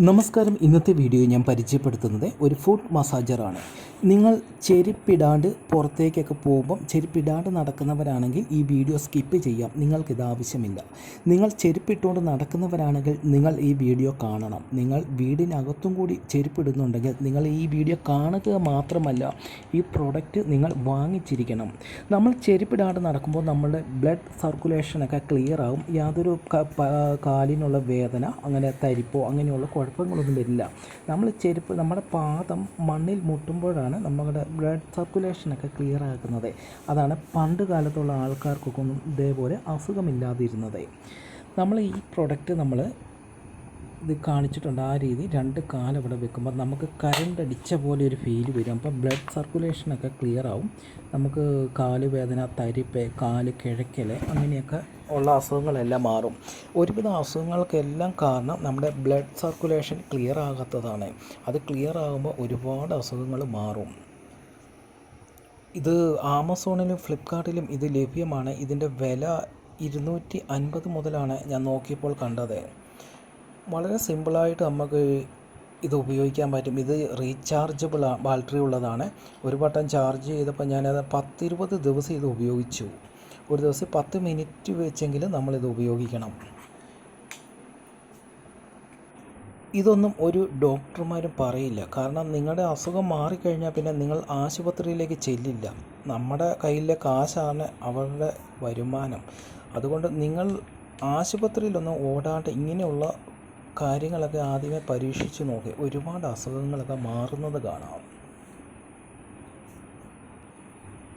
നമസ്കാരം. ഇന്നത്തെ വീഡിയോ ഞാൻ പരിചയപ്പെടുത്തുന്നത് ഒരു ഫുഡ് മസാജറാണ് നിങ്ങൾ ചെരുപ്പിടാണ്ട് പുറത്തേക്കൊക്കെ പോകുമ്പം ചെരുപ്പിടാണ്ട് നടക്കുന്നവരാണെങ്കിൽ ഈ വീഡിയോ സ്കിപ്പ് ചെയ്യാം. നിങ്ങൾക്കിത് ആവശ്യമില്ല. നിങ്ങൾ ചെരുപ്പിട്ടുകൊണ്ട് നടക്കുന്നവരാണെങ്കിൽ നിങ്ങൾ ഈ വീഡിയോ കാണണം. നിങ്ങൾ വീടിനകത്തും കൂടി ചെരുപ്പിടുന്നുണ്ടെങ്കിൽ നിങ്ങൾ ഈ വീഡിയോ കാണുക മാത്രമല്ല ഈ പ്രോഡക്റ്റ് നിങ്ങൾ വാങ്ങിച്ചിരിക്കണം. നമ്മൾ ചെരുപ്പിടാണ്ട് നടക്കുമ്പോൾ നമ്മളുടെ ബ്ലഡ് സർക്കുലേഷനൊക്കെ ക്ലിയർ ആവും. യാതൊരു കാലിനുള്ള വേദന അങ്ങനെ തരിപ്പോ അങ്ങനെയുള്ള കുഴപ്പങ്ങളൊന്നും വരില്ല. നമ്മൾ ചെരുപ്പ് നമ്മുടെ പാദം മണ്ണിൽ മുട്ടുമ്പോഴാണ് നമ്മുടെ ബ്ലഡ് സർക്കുലേഷനൊക്കെ ക്ലിയർ ആക്കുന്നത് അതാണ് പണ്ട് കാലത്തുള്ള ആൾക്കാർക്കൊക്കെ ഒന്നും ഇതേപോലെ അസുഖമില്ലാതിരുന്നത്. നമ്മൾ ഈ പ്രൊഡക്റ്റ് നമ്മൾ ഇത് കാണിച്ചിട്ടുണ്ട് ആ രീതി. രണ്ട് കാലം ഇവിടെ വെക്കുമ്പോൾ നമുക്ക് കരണ്ട് അടിച്ച പോലെ ഒരു ഫീൽ വരും. അപ്പോൾ ബ്ലഡ് സർക്കുലേഷനൊക്കെ ക്ലിയർ ആവും. നമുക്ക് കാൽ വേദന തരിപ്പ് കാൽ കിഴക്കൽ അങ്ങനെയൊക്കെ ഉള്ള അസുഖങ്ങളെല്ലാം മാറും. ഒരുവിധ അസുഖങ്ങൾക്കെല്ലാം കാരണം നമ്മുടെ ബ്ലഡ് സർക്കുലേഷൻ ക്ലിയർ ആകാത്തതാണ്. അത് ക്ലിയർ ആകുമ്പോൾ ഒരുപാട് അസുഖങ്ങൾ മാറും. ഇത് ആമസോണിലും ഫ്ലിപ്കാർട്ടിലും ഇത് ലഭ്യമാണ്. ഇതിന്റെ വില ഇരുന്നൂറ്റി അൻപത് മുതലാണ് ഞാൻ നോക്കിയപ്പോൾ കണ്ടത്. വളരെ സിമ്പിളായിട്ട് നമുക്ക് ഇത് ഉപയോഗിക്കാൻ പറ്റും. ഇത് റീചാർജബിൾ ബാറ്ററി ഉള്ളതാണ് ഒരു വട്ടം ചാർജ് ചെയ്തപ്പോൾ ഞാനത് പത്തിരുപത് ദിവസം ഇത് ഉപയോഗിച്ചു. ഒരു ദിവസം പത്ത് മിനിറ്റ് വെച്ചെങ്കിലും നമ്മളിത് ഉപയോഗിക്കണം. ഇതൊന്നും ഒരു ഡോക്ടർമാരും പറയില്ല. കാരണം നിങ്ങളുടെ അസുഖം മാറിക്കഴിഞ്ഞാൽ പിന്നെ നിങ്ങൾ ആശുപത്രിയിലേക്ക് ചെല്ലില്ല. നമ്മുടെ കയ്യിലെ കാശാണ് അവരുടെ വരുമാനം. അതുകൊണ്ട് നിങ്ങൾ ആശുപത്രിയിലൊന്നും ഓടാണ്ട് ഇങ്ങനെയുള്ള കാര്യങ്ങളൊക്കെ ആദ്യമേ പരീക്ഷിച്ച് നോക്കി. ഒരുപാട് അസുഖങ്ങളൊക്കെ മാറുന്നത് കാണാം.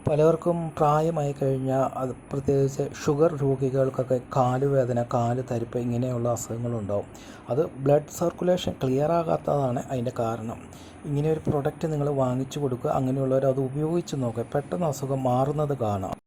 പലർക്കും പ്രായമായി കഴിഞ്ഞാൽ അത് പ്രത്യേകിച്ച് ഷുഗർ രോഗികൾക്കൊക്കെ കാലുവേദന കാൽ തരിപ്പ് ഇങ്ങനെയുള്ള അസുഖങ്ങളുണ്ടാവും. അത് ബ്ലഡ് സർക്കുലേഷൻ ക്ലിയർ ആകാത്തതാണ് അതിന്റെ കാരണം. ഇങ്ങനെ ഒരു പ്രൊഡക്റ്റ് നിങ്ങൾ വാങ്ങിച്ചു കൊടുക്കുക അങ്ങനെയുള്ളവർ അത് ഉപയോഗിച്ച് നോക്കുക. പെട്ടെന്ന് അസുഖം മാറുന്നത് കാണാം.